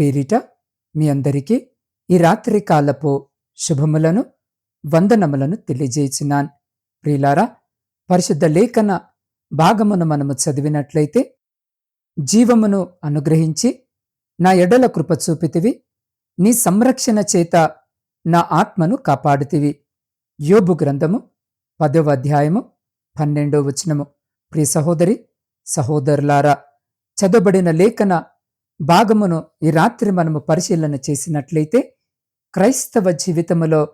పేరిట మీ అందరికీ ఈ రాత్రి కాలపు శుభములను వందనములను తెలియజేసినాన్. ప్రియులారా పరిశుద్ధ లేఖన భాగమును మనము చదివినట్లయితే జీవమును అనుగ్రహించి నా ఎడల కృప చూపితివి నీ సంరక్షణ చేత నా ఆత్మను కాపాడుతివి. యోబు గ్రంథము పదవ అధ్యాయము పన్నెండో వచనము. ప్రియ సహోదరి సహోదరులారా చదవబడిన లేఖన భాగమును ఈ రాత్రి మనము పరిశీలన చేసినట్లయితే క్రైస్తవ జీవితములో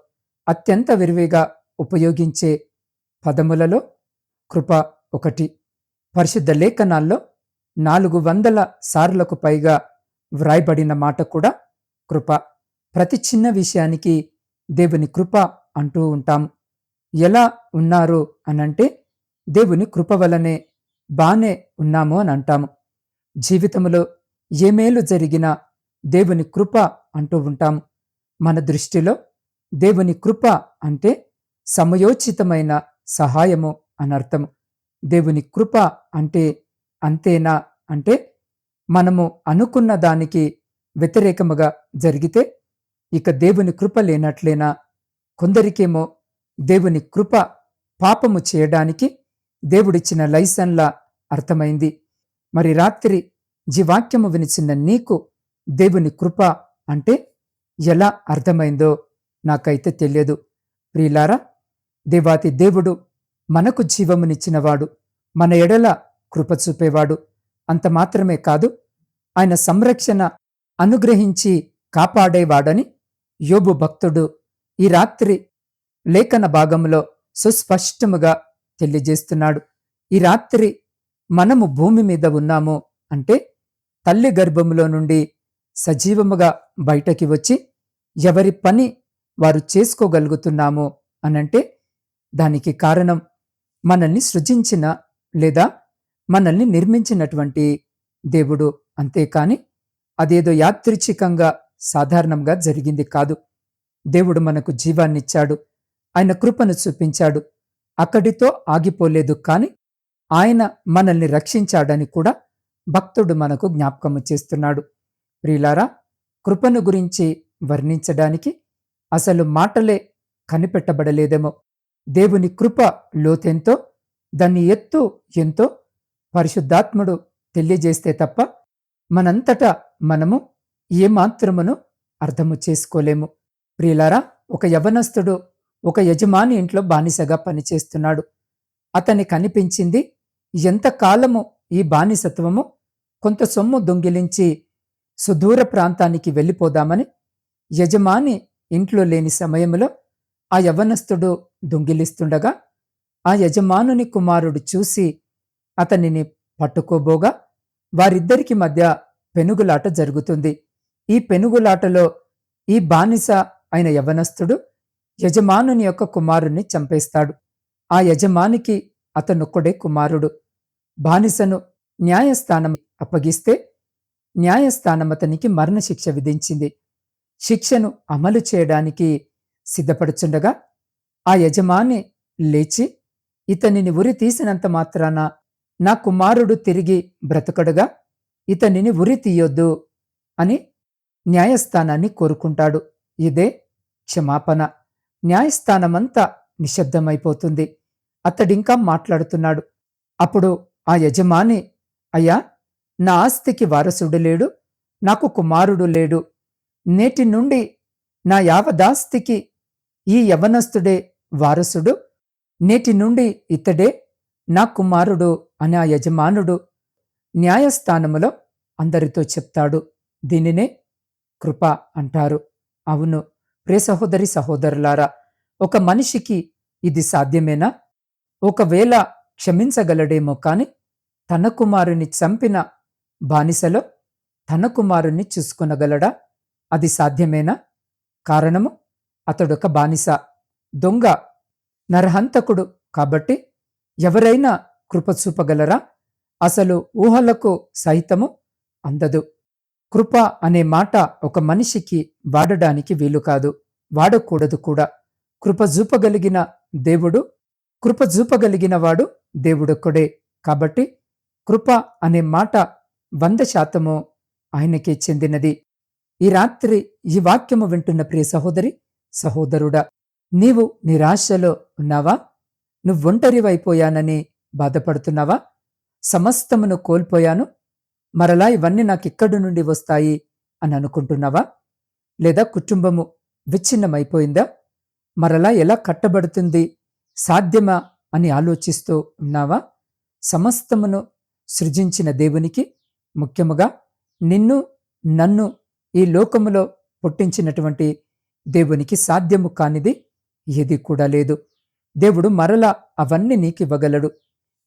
అత్యంత విరివిగా ఉపయోగించే పదములలో కృప ఒకటి. పరిశుద్ధ లేఖనాల్లో నాలుగు వందల సార్లకు పైగా వ్రాయబడిన మాట కూడా కృప. ప్రతి చిన్న విషయానికి దేవుని కృప అంటూ ఉంటాం. ఎలా ఉన్నారు అనంటే దేవుని కృప వలనే బానే ఉన్నాము అని అంటాము. జీవితంలో ఏ మేలు జరిగినా దేవుని కృప అంటూ ఉంటాం. మన దృష్టిలో దేవుని కృప అంటే సమయోచితమైన సహాయము అనర్థం దేవుని కృప అంటే అంతేనా అంటే మనము అనుకున్న దానికి వ్యతిరేకముగా జరిగితే ఇక దేవుని కృప లేనట్లేనా? కొందరికేమో దేవుని కృప పాపము చేయడానికి దేవుడిచ్చిన లైసెన్లా అర్థమైంది. మరి రాత్రి జీవాక్యము వినిచిన నీకు దేవుని కృప అంటే ఎలా అర్థమైందో నాకైతే తెలియదు. ప్రియులారా దేవాతి దేవుడు మనకు జీవమునిచ్చినవాడు మన ఎడల కృప చూపేవాడు. అంత మాత్రమే కాదు ఆయన సంరక్షణ అనుగ్రహించి కాపాడేవాడని యోబు భక్తుడు ఈ రాత్రి లేఖన భాగంలో సుస్పష్టముగా తెలియజేస్తున్నాడు. ఈ రాత్రి మనము భూమి మీద ఉన్నాము అంటే తల్లి గర్భములో నుండి సజీవముగా బయటకి వచ్చి ఎవరి పని వారు చేసుకోగలుగుతున్నాము అనంటే దానికి కారణం మనల్ని సృజించిన లేదా మనల్ని నిర్మించినటువంటి దేవుడు అంతేకాని అదేదో యాదృచ్ఛికంగా సాధారణంగా జరిగింది కాదు. దేవుడు మనకు జీవాన్నిచ్చాడు. ఆయన కృపను చూపించాడు. అక్కడితో ఆగిపోలేదు కాని ఆయన మనల్ని రక్షించాడని కూడా భక్తుడు మనకు జ్ఞాపకము చేస్తున్నాడు. ప్రియులారా కృపను గురించి వర్ణించడానికి అసలు మాటలే కనిపెట్టబడలేదేమో. దేవుని కృప లోతెంతో దాన్ని ఎత్తు ఎంతో పరిశుద్ధాత్ముడు తెలియజేస్తే తప్ప మనంతటా మనము ఏమాత్రమును అర్థము చేసుకోలేము. ప్రియులారా ఒక యవనస్తుడు ఒక యజమాని ఇంట్లో బానిసగా పనిచేస్తున్నాడు. అతని కనిపించింది ఎంతకాలము ఈ బానిసత్వము కొంత సొమ్ము దొంగిలించి సుదూర ప్రాంతానికి వెళ్ళిపోదామని యజమాని ఇంట్లో లేని సమయంలో ఆ యవనస్థుడు దొంగిలిస్తుండగా ఆ యజమానుని కుమారుడు చూసి అతనిని పట్టుకోబోగా వారిద్దరికి మధ్య పెనుగులాట జరుగుతుంది. ఈ పెనుగులాటలో ఈ బానిస అయిన యవనస్థుడు యజమానుని యొక్క కుమారుణ్ణి చంపేస్తాడు. ఆ యజమానికి అతనొక్కడే కుమారుడు. బానిసను న్యాయస్థానం అప్పగిస్తే న్యాయస్థానం అతనికి మరణశిక్ష విధించింది. శిక్షను అమలు చేయడానికి సిద్ధపడుచుండగా ఆ యజమాని లేచి ఇతనిని ఉరి తీసినంత మాత్రాన నా కుమారుడు తిరిగి బ్రతకడుగా? ఇతనిని ఉరి తీయొద్దు అని న్యాయస్థానాన్ని కోరుకుంటాడు. ఇదే క్షమాపణ. న్యాయస్థానమంతా నిశ్శబ్దమైపోతుంది. అతడింకా మాట్లాడుతున్నాడు. అప్పుడు ఆ యజమాని అయ్యా నా ఆస్తికి వారసుడు లేడు నాకు కుమారుడు లేడు. నేటి నుండి నా యావదాస్తికి ఈ యవనస్తుడే వారసుడు. నేటి నుండి ఇతడే నా కుమారుడు అని ఆ యజమానుడు న్యాయస్థానములో అందరితో చెప్తాడు. దీనినే కృప అంటారు. అవును ప్రే సహోదరి సహోదరులారా ఒక మనిషికి ఇది సాధ్యమేనా? ఒకవేళ క్షమించగలడేమో కాని తన కుమారుని చంపిన బానిసలో తన కుమారుణ్ణి చూసుకొనగలడా? అది సాధ్యమేనా? కారణము అతడొక బానిస దొంగ నరహంతకుడు కాబట్టి ఎవరైనా కృప చూపగలరా? అసలు ఊహలకు సహితము అందదు. కృప అనే మాట ఒక మనిషికి వాడడానికి వీలు కాదు వాడకూడదు కూడా. కృప చూపగలిగిన దేవుడు కృప చూపగలిగిన వాడు దేవుడొక్కడే కాబట్టి కృప అనే మాట వంద శాతము ఆయనకే చెందినది. ఈ రాత్రి ఈ వాక్యము వింటున్న ప్రియ సహోదరి సహోదరుడా నీవు నిరాశలో ఉన్నావా? నువ్వు ఒంటరివైపోయానని బాధపడుతున్నావా? సమస్తమును కోల్పోయాను. మరలా ఇవన్నీ నాకిక్కడి నుండి వస్తాయి అని అనుకుంటున్నావా? లేదా కుటుంబము విచ్ఛిన్నమైపోయిందా? మరలా ఎలా కట్టబడుతుంది? సాధ్యమా అని ఆలోచిస్తూ ఉన్నావా? సమస్తమును సృజించిన దేవునికి ముఖ్యముగా నిన్ను నన్ను ఈ లోకములో పుట్టించినటువంటి దేవునికి సాధ్యము కానిది ఏది కూడా లేదు. దేవుడు మరలా అవన్నీ నీకివ్వగలడు.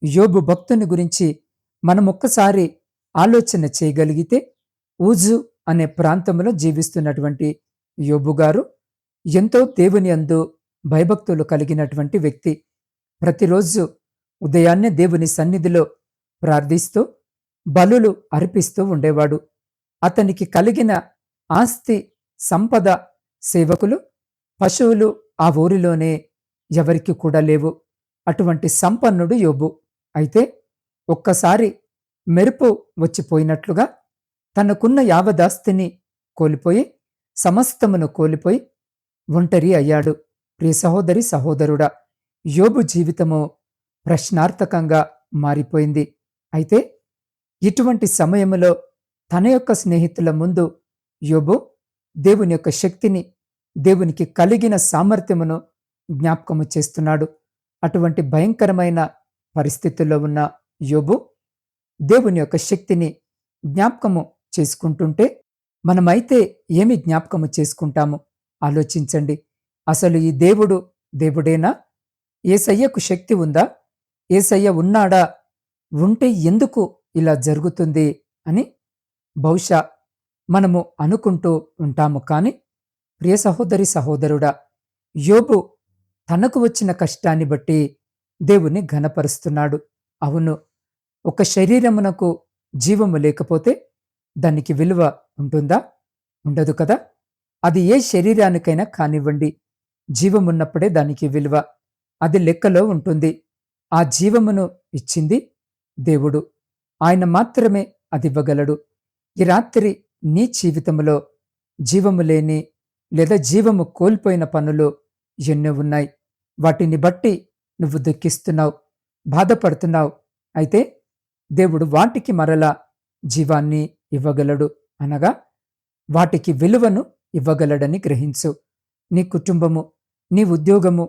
యోబు భక్తుని గురించి మనమొక్కసారి ఆలోచన చేయగలిగితే ఊజు అనే ప్రాంతంలో జీవిస్తున్నటువంటి యోబు గారు ఎంతో దేవుని అందు భయభక్తులు కలిగినటువంటి వ్యక్తి. ప్రతిరోజు ఉదయాన్నే దేవుని సన్నిధిలో ప్రార్థిస్తూ బలులు అర్పిస్తూ ఉండేవాడు. అతనికి కలిగిన ఆస్తి సంపద సేవకులు పశువులు ఆ ఊరిలోనే ఎవరికి కూడా లేవు. అటువంటి సంపన్నుడు యోబు. అయితే ఒక్కసారి మెరుపు వచ్చిపోయినట్లుగా తనకున్న యావదాస్తిని కోల్పోయి సమస్తమును కోల్పోయి ఒంటరి అయ్యాడు. ప్రియ సహోదరి సహోదరుడా యోబు జీవితము ప్రశ్నార్థకంగా మారిపోయింది. అయితే ఇటువంటి సమయములో తన యొక్క స్నేహితుల ముందు యోబు దేవుని యొక్క శక్తిని దేవునికి కలిగిన సామర్థ్యమును జ్ఞాపకము చేస్తున్నాడు. అటువంటి భయంకరమైన పరిస్థితుల్లో ఉన్న యోబు దేవుని యొక్క శక్తిని జ్ఞాపకము చేసుకుంటుంటే మనమైతే ఏమి జ్ఞాపకము చేసుకుంటాము? ఆలోచించండి. అసలు ఈ దేవుడు దేవుడేనా? ఏసయ్యకు శక్తి ఉందా? ఏసయ్య ఉన్నాడా? ఉంటే ఎందుకు ఇలా జరుగుతుంది అని బహుశా మనము అనుకుంటూ ఉంటాము. కానీ ప్రియ సహోదరి సహోదరుడా యోబు తనకు వచ్చిన కష్టాన్ని బట్టి దేవుని ఘనపరుస్తున్నాడు. అవును ఒక శరీరమునకు జీవము లేకపోతే దానికి విలువ ఉంటుందా? ఉండదు కదా. అది ఏ శరీరానికైనా కానివ్వండి జీవమున్నప్పుడే దానికి విలువ అది లెక్కలో ఉంటుంది. ఆ జీవమును ఇచ్చింది దేవుడు. ఆయన మాత్రమే అదివ్వగలడు. ఈ రాత్రి నీ జీవితంలో జీవము లేని లేదా జీవము కోల్పోయిన పనులు ఎన్నో ఉన్నాయి. వాటిని బట్టి నువ్వు దుఃఖిస్తున్నావు బాధపడుతున్నావు. అయితే దేవుడు వాటికి మరలా జీవాన్ని ఇవ్వగలడు అనగా వాటికి విలువను ఇవ్వగలడని గ్రహించు. నీ కుటుంబము నీ ఉద్యోగము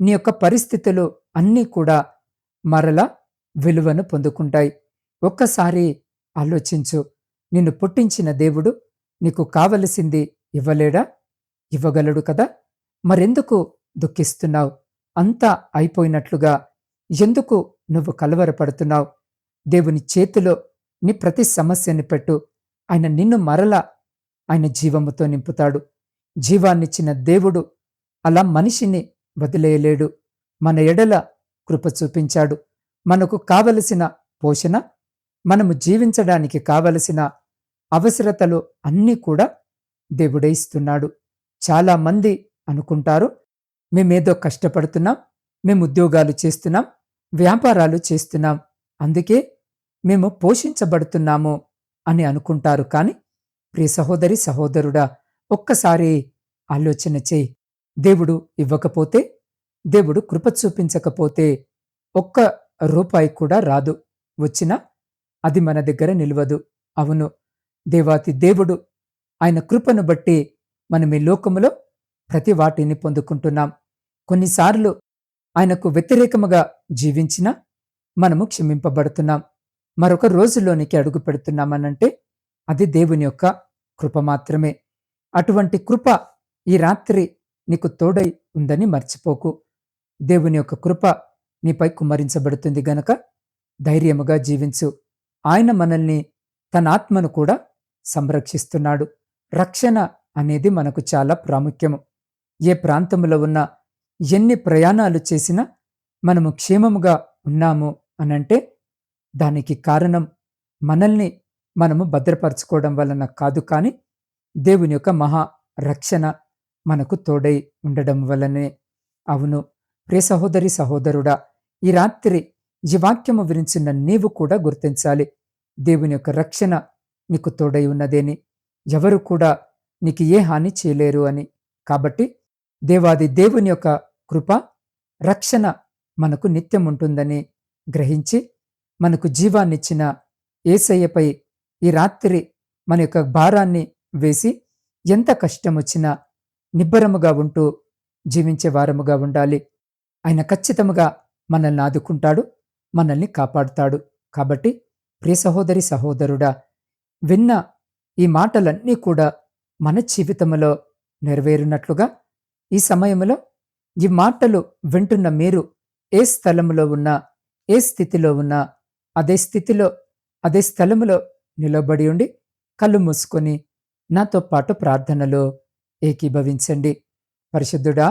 నీ యొక్క పరిస్థితులు అన్నీ కూడా మరలా విలువను పొందుకుంటాయి. ఒక్కసారి ఆలోచించు. నిన్ను పుట్టించిన దేవుడు నీకు కావలసింది ఇవ్వలేడా? ఇవ్వగలడు కదా? మరెందుకు దుఃఖిస్తున్నావు? అంతా అయిపోయినట్లుగా ఎందుకు నువ్వు కలవరపడుతున్నావు? దేవుని చేతిలో నీ ప్రతి సమస్యని పెట్టు. ఆయన నిన్ను మరలా ఆయన జీవముతో నింపుతాడు. జీవాన్నిచ్చిన దేవుడు అలా మనిషిని వదిలేయలేడు. మన ఎడల కృప చూపించాడు. మనకు కావలసిన పోషణ మనము జీవించడానికి కావలసిన అవసరతలు అన్నీ కూడా దేవుడే ఇస్తున్నాడు. చాలా మంది అనుకుంటారు మేమేదో కష్టపడుతున్నాం మేము ఉద్యోగాలు చేస్తున్నాం వ్యాపారాలు చేస్తున్నాం అందుకే మేము పోషించబడుతున్నాము అని అనుకుంటారు. కానీ ప్రియ సహోదరి సహోదరుడా ఒక్కసారి ఆలోచన చేయి. దేవుడు ఇవ్వకపోతే దేవుడు కృప చూపించకపోతే ఒక్క రూపాయి కూడా రాదు. వచ్చినా అది మన దగ్గర నిలవదు. అవును. దేవాతి దేవుడు ఆయన కృపను బట్టి మనం ఈ లోకములో ప్రతి వాటిని పొందుకుంటున్నాం. కొన్నిసార్లు ఆయనకు వ్యతిరేకముగా జీవించినా మనము క్షమింపబడుతున్నాం. మరొక రోజులోనికి అడుగు పెడుతున్నామనంటే అది దేవుని యొక్క కృప మాత్రమే. అటువంటి కృప ఈ రాత్రి నీకు తోడై ఉందని మర్చిపోకు. దేవుని యొక్క కృప నీపై కుమ్మరించబడుతుంది గనక ధైర్యముగా జీవించు. ఆయన మనల్ని తన ఆత్మను కూడా సంరక్షిస్తున్నాడు. రక్షణ అనేది మనకు చాలా ప్రాముఖ్యము. ఏ ప్రాంతంలో ఉన్నా ఎన్ని ప్రయాణాలు చేసినా మనము క్షేమముగా ఉన్నాము అనంటే దానికి కారణం మనల్ని మనము భద్రపరచుకోవడం వలన కాదు కానీ దేవుని యొక్క మహా రక్షణ మనకు తోడై ఉండడం వలనే. అవును. ప్రియ సహోదరి సహోదరుడా ఈ రాత్రి ఈ వాక్యము విరించిన నీవు కూడా గుర్తించాలి. దేవుని యొక్క రక్షణ నీకు తోడై ఉన్నదేని ఎవరు కూడా నీకు ఏ హాని చేయలేరు అని. కాబట్టి దేవాది దేవుని యొక్క కృప రక్షణ మనకు నిత్యం ఉంటుందని గ్రహించి మనకు జీవాన్నిచ్చిన ఏసయ్యపై ఈ రాత్రి మన యొక్క భారాన్ని వేసి ఎంత కష్టం వచ్చినా నిబ్బరముగా ఉంటూ జీవించే వారముగా ఉండాలి. ఆయన ఖచ్చితముగా మనల్ని ఆదుకుంటాడు. మనల్ని కాపాడుతాడు. కాబట్టి ప్రియ సహోదరి సహోదరుడా విన్న ఈ మాటలన్నీ కూడా మన జీవితంలో నెరవేరునట్లుగా ఈ సమయంలో ఈ మాటలు వింటున్న మీరు ఏ స్థలంలో ఉన్నా ఏ స్థితిలో ఉన్నా అదే స్థితిలో అదే స్థలములో నిలబడి ఉండి కళ్ళు మూసుకొని నాతో పాటు ప్రార్థనలో ఏకీభవించండి. పరిశుద్ధుడా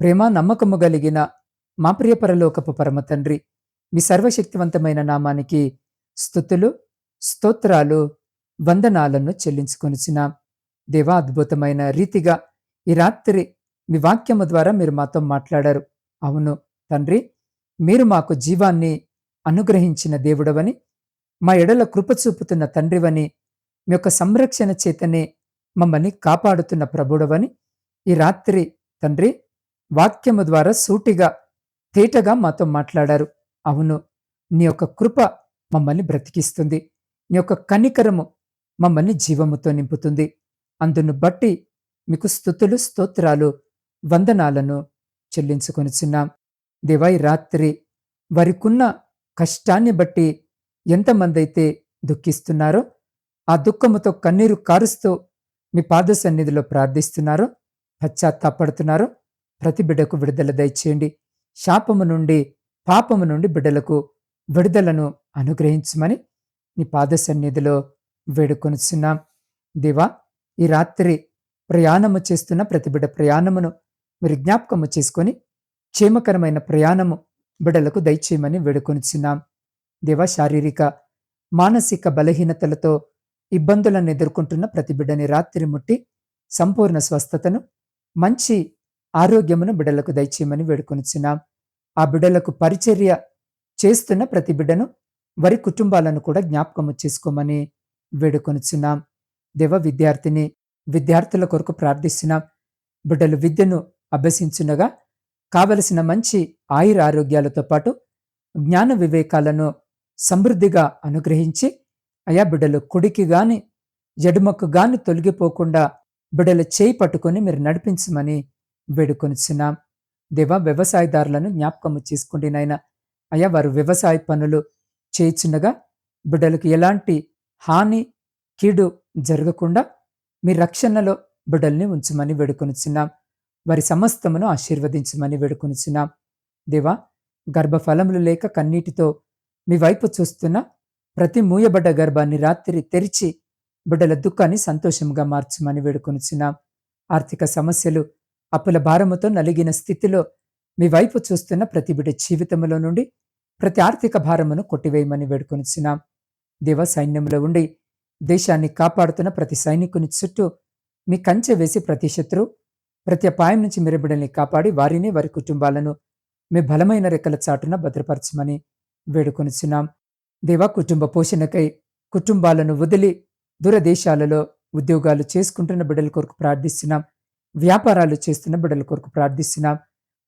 ప్రేమ నమ్మకము కలిగిన మా ప్రియపరలోకపు పరమ తండ్రి మీ సర్వశక్తివంతమైన నామానికి స్థుతులు స్తోత్రాలు వందనాలను చెల్లించుకొనిచిన దేవా అద్భుతమైన రీతిగా ఈ రాత్రి మీ వాక్యము ద్వారా మీరు మాతో మాట్లాడారు. అవును తండ్రి మీరు మాకు జీవాన్ని అనుగ్రహించిన దేవుడవని మా ఎడల కృప చూపుతున్న తండ్రివని మీ యొక్క సంరక్షణ చేతనే మమ్మల్ని కాపాడుతున్న ప్రభుడవని ఈ రాత్రి తండ్రి వాక్యము ద్వారా సూటిగా తేటగా మాతో మాట్లాడారు. అవును. నీ యొక్క కృప మమ్మల్ని బ్రతికిస్తుంది. నీ యొక్క కనికరము మమ్మల్ని జీవముతో నింపుతుంది. అందును బట్టి మీకు స్థుతులు స్తోత్రాలు వందనాలను చెల్లించుకొనిచున్నాం. దేవా రాత్రి వారికున్న కష్టాన్ని బట్టి ఎంతమంది అయితే దుఃఖిస్తున్నారో ఆ దుఃఖముతో కన్నీరు కారుస్తూ మీ పాద సన్నిధిలో ప్రార్థిస్తున్నారో పశ్చాత్తాపడుతున్నారో ప్రతి బిడ్డకు విడుదల దయచేయండి. శాపము నుండి పాపము నుండి బిడ్డలకు విడుదలను అనుగ్రహించమని నీ పాద సన్నిధిలో వేడుకొనిచున్నాం. దేవా ఈ రాత్రి ప్రయాణము చేస్తున్న ప్రతి బిడ్డ ప్రయాణమును మీరు జ్ఞాపకము చేసుకొని క్షేమకరమైన ప్రయాణము బిడలకు దయచేయమని వేడుకొనిచున్నాం. దేవా శారీరక మానసిక బలహీనతలతో ఇబ్బందులను ఎదుర్కొంటున్న ప్రతి బిడ్డని రాత్రి ముట్టి సంపూర్ణ స్వస్థతను మంచి ఆరోగ్యమును బిడలకు దయచేయమని వేడుకొనిచున్నాం. ఆ బిడ్డలకు పరిచర్య చేస్తున్న ప్రతి బిడ్డను వారి కుటుంబాలను కూడా జ్ఞాపకము చేసుకోమని వేడుకొనిచున్నాం. దేవ విద్యార్థిని విద్యార్థుల కొరకు ప్రార్థిస్తున్నాం. బిడ్డలు విద్యను అభ్యసించునగా కావలసిన మంచి ఆయుర ఆరోగ్యాలతో పాటు జ్ఞాన వివేకాలను సమృద్ధిగా అనుగ్రహించి అయా బిడ్డలు కుడికి గాని ఎడుమకు గాని తొలగిపోకుండా బిడ్డల చేయి పట్టుకొని మీరు నడిపించమని వేడుకొనిచున్నాం. దేవ వ్యవసాయదారులను జ్ఞాపకము చేసుకుండి నాయన. అయ్యా వారు వ్యవసాయ పనులు చేయించుండగా బిడ్డలకు ఎలాంటి హాని కీడు జరగకుండా మీ రక్షణలో బిడ్డల్ని ఉంచమని వేడుకొనిచున్నాం. వారి సమస్తమును ఆశీర్వదించమని వేడుకొనిచున్నాం. దేవా గర్భఫలములు లేక కన్నీటితో మీ వైపు చూస్తున్న ప్రతి మూయబడ్డ గర్భాన్ని రాత్రి తెరిచి బిడ్డల దుఃఖాన్ని సంతోషంగా మార్చమని వేడుకొనిచున్నాం. ఆర్థిక సమస్యలు అప్పుల భారముతో నలిగిన స్థితిలో మీ వైపు చూస్తున్న ప్రతి బిడ్డ జీవితంలో నుండి ప్రతి ఆర్థిక భారమును కొట్టివేయమని వేడుకొనిచున్నాం. దేవ సైన్యంలో ఉండి దేశాన్ని కాపాడుతున్న ప్రతి సైనికుని చుట్టూ మీ కంచె వేసి ప్రతి శత్రు ప్రతి అపాయం నుంచి మీరు బిడ్డల్ని కాపాడి వారిని వారి కుటుంబాలను మీ బలమైన రెక్కల చాటున భద్రపరచమని వేడుకొనిచున్నాం. దేవా కుటుంబ పోషణకై కుటుంబాలను వదిలి దూరదేశాలలో ఉద్యోగాలు చేసుకుంటున్న బిడ్డల కొరకు ప్రార్థిస్తున్నాం. వ్యాపారాలు చేస్తున్న బిడ్డల కొరకు ప్రార్థిస్తున్నాం.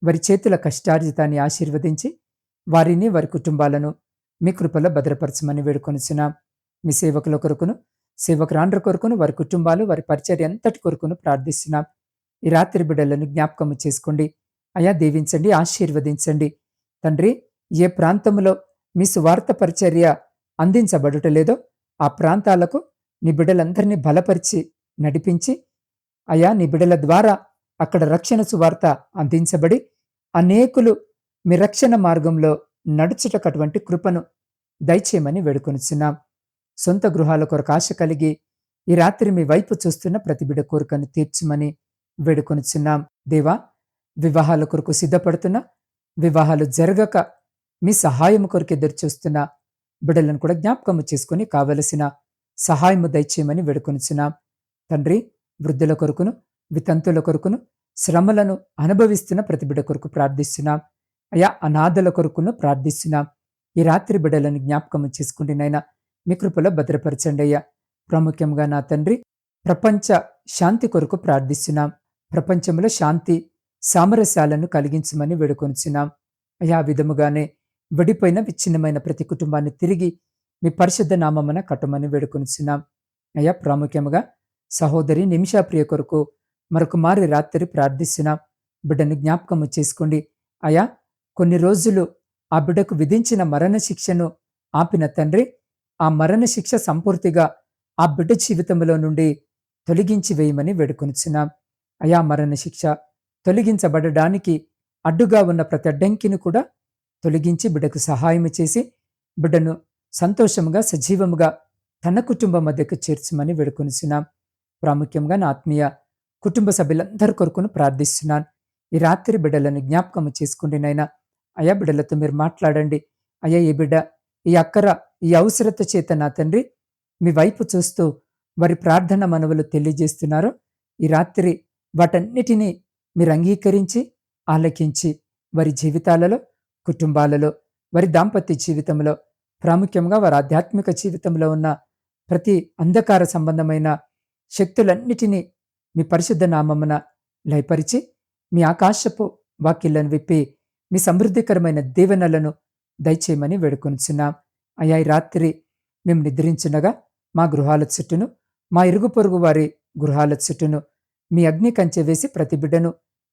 వారి చేతుల కష్టార్జితాన్ని ఆశీర్వదించి వారిని వారి కుటుంబాలను మీ కృపలో భద్రపరచమని వేడుకొనిచున్నాం. మీ సేవకుల కొరకును సేవకురాండ్ర కొరకును వారి కుటుంబాలు వారి పరిచర్య అంతటి కొరకును ప్రార్థిస్తున్నాం. ఈ రాత్రి బిడ్డలను జ్ఞాపకము చేసుకోండి. అయా దీవించండి ఆశీర్వదించండి. తండ్రి ఏ ప్రాంతంలో మీ సువార్త పరిచర్య అందించబడుటలేదో ఆ ప్రాంతాలకు నీ బిడ్డలందరినీ బలపరిచి నడిపించి అయా నీ బిడ్డల ద్వారా అక్కడ రక్షణ సువార్త అందించబడి అనేకులు మీ రక్షణ మార్గంలో నడుచుటకు అటువంటి కృపను దయచేయమని వేడుకొనిచున్నాం. సొంత గృహాల కొరకు ఆశ కలిగి ఈ రాత్రి మీ వైపు చూస్తున్న ప్రతి బిడ కోరికను తీర్చమని వేడుకొనిచున్నాం. దేవా వివాహాల కొరకు సిద్ధపడుతున్న వివాహాలు జరగక మీ సహాయము కొరకు ఎదురు చూస్తున్న బిడ్డలను కూడా జ్ఞాపకము చేసుకుని కావలసిన సహాయము దయచేయమని వేడుకొనిచున్నాం. తండ్రి వృద్ధుల కొరకును వితంతుల కొరకును శ్రమలను అనుభవిస్తున్న ప్రతిబిడ కొరకు ప్రార్థిస్తున్నాం. అయా అనాథల కొరకును ప్రార్థిస్తున్నాం. ఈ రాత్రి బిడలను జ్ఞాపకం చేసుకుంటేనైనా మీ కృపలో భద్రపరచండి అయ్యా. ప్రాముఖ్యంగా నా తండ్రి ప్రపంచ శాంతి కొరకు ప్రార్థిస్తున్నాం. ప్రపంచంలో శాంతి సామరస్యాలను కలిగించమని వేడుకొనిచున్నాం. అయా విధముగానే విడిపోయిన విచ్ఛిన్నమైన ప్రతి కుటుంబాన్ని తిరిగి మీ పరిశుద్ధ నామమున కట్టమని వేడుకొనిచున్నాం. అయ్యా ప్రాముఖ్యముగా సహోదరి నిమిషాప్రియ కొరకు మరొక మారి రాత్రి ప్రార్థిస్తున్నాం బిడ్డను జ్ఞాపకము చేసుకోండి. అయా కొన్ని రోజులు ఆ బిడ్డకు విధించిన మరణ శిక్షను ఆపిన తండ్రి ఆ మరణ శిక్ష సంపూర్తిగా ఆ బిడ్డ జీవితంలో నుండి తొలగించి వేయమని వేడుకొనిచున్నాం. అయా మరణ శిక్ష తొలగించబడడానికి అడ్డుగా ఉన్న ప్రతి అడ్డంకిని కూడా తొలగించి బిడ్డకు సహాయం చేసి బిడ్డను సంతోషముగా సజీవముగా తన కుటుంబం మధ్యకు చేర్చమని వేడుకొనిచున్నాం. ప్రాముఖ్యంగా నా ఆత్మీయ కుటుంబ సభ్యులందరి కొరకును ప్రార్థిస్తున్నాను. ఈ రాత్రి బిడ్డలను జ్ఞాపకం చేసుకోండి నైనా అయా బిడ్డలతో మీరు మాట్లాడండి. అయ్యా ఈ బిడ్డ ఈ అక్కర ఈ అవసరత చేత నా తండ్రి మీ వైపు చూస్తూ వారి ప్రార్థన మనవులు తెలియజేస్తున్నారు. ఈ రాత్రి వాటన్నిటినీ మీరు అంగీకరించి ఆలకించి వారి జీవితాలలో కుటుంబాలలో వారి దాంపత్య జీవితంలో ప్రాముఖ్యంగా వారి ఆధ్యాత్మిక జీవితంలో ఉన్న ప్రతి అంధకార సంబంధమైన శక్తులన్నిటినీ మీ పరిశుద్ధ నామమున లయపరిచి మీ ఆకాశపు వాక్యలను విప్పి మీ సమృద్ధికరమైన దీవెనలను దయచేయమని వేడుకొనిచున్నాం. అయ్యా ఈ రాత్రి మేము నిద్రించినగా మా గృహాల చుట్టూను మా ఇరుగు పొరుగు వారి గృహాల చుట్టూను మీ అగ్ని కంచె వేసి ప్రతి బిడ్డను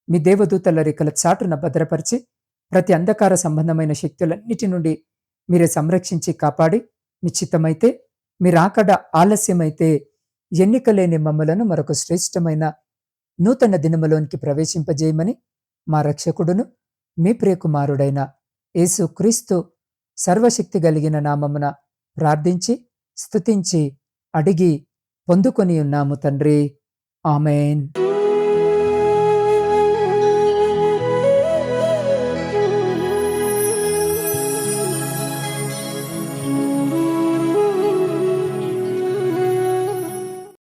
మీ దేవదూతల రేఖల చాటున భద్రపరిచి ప్రతి అంధకార సంబంధమైన శక్తులన్నిటి నుండి మీరే సంరక్షించి కాపాడి మీ చిత్తమైతే మీరాకడ ఆలస్యమైతే ఎన్నికలేని మమ్మలను మరొక శ్రేష్టమైన నూతన దినములోనికి ప్రవేశింపజేయమని మా రక్షకుడును మీ ప్రియకుమారుడైన యేసు క్రీస్తు సర్వశక్తి కలిగిన నామమున ప్రార్థించి స్తుతించి అడిగి పొందుకొని ఉన్నాము తండ్రి. ఆమెన్.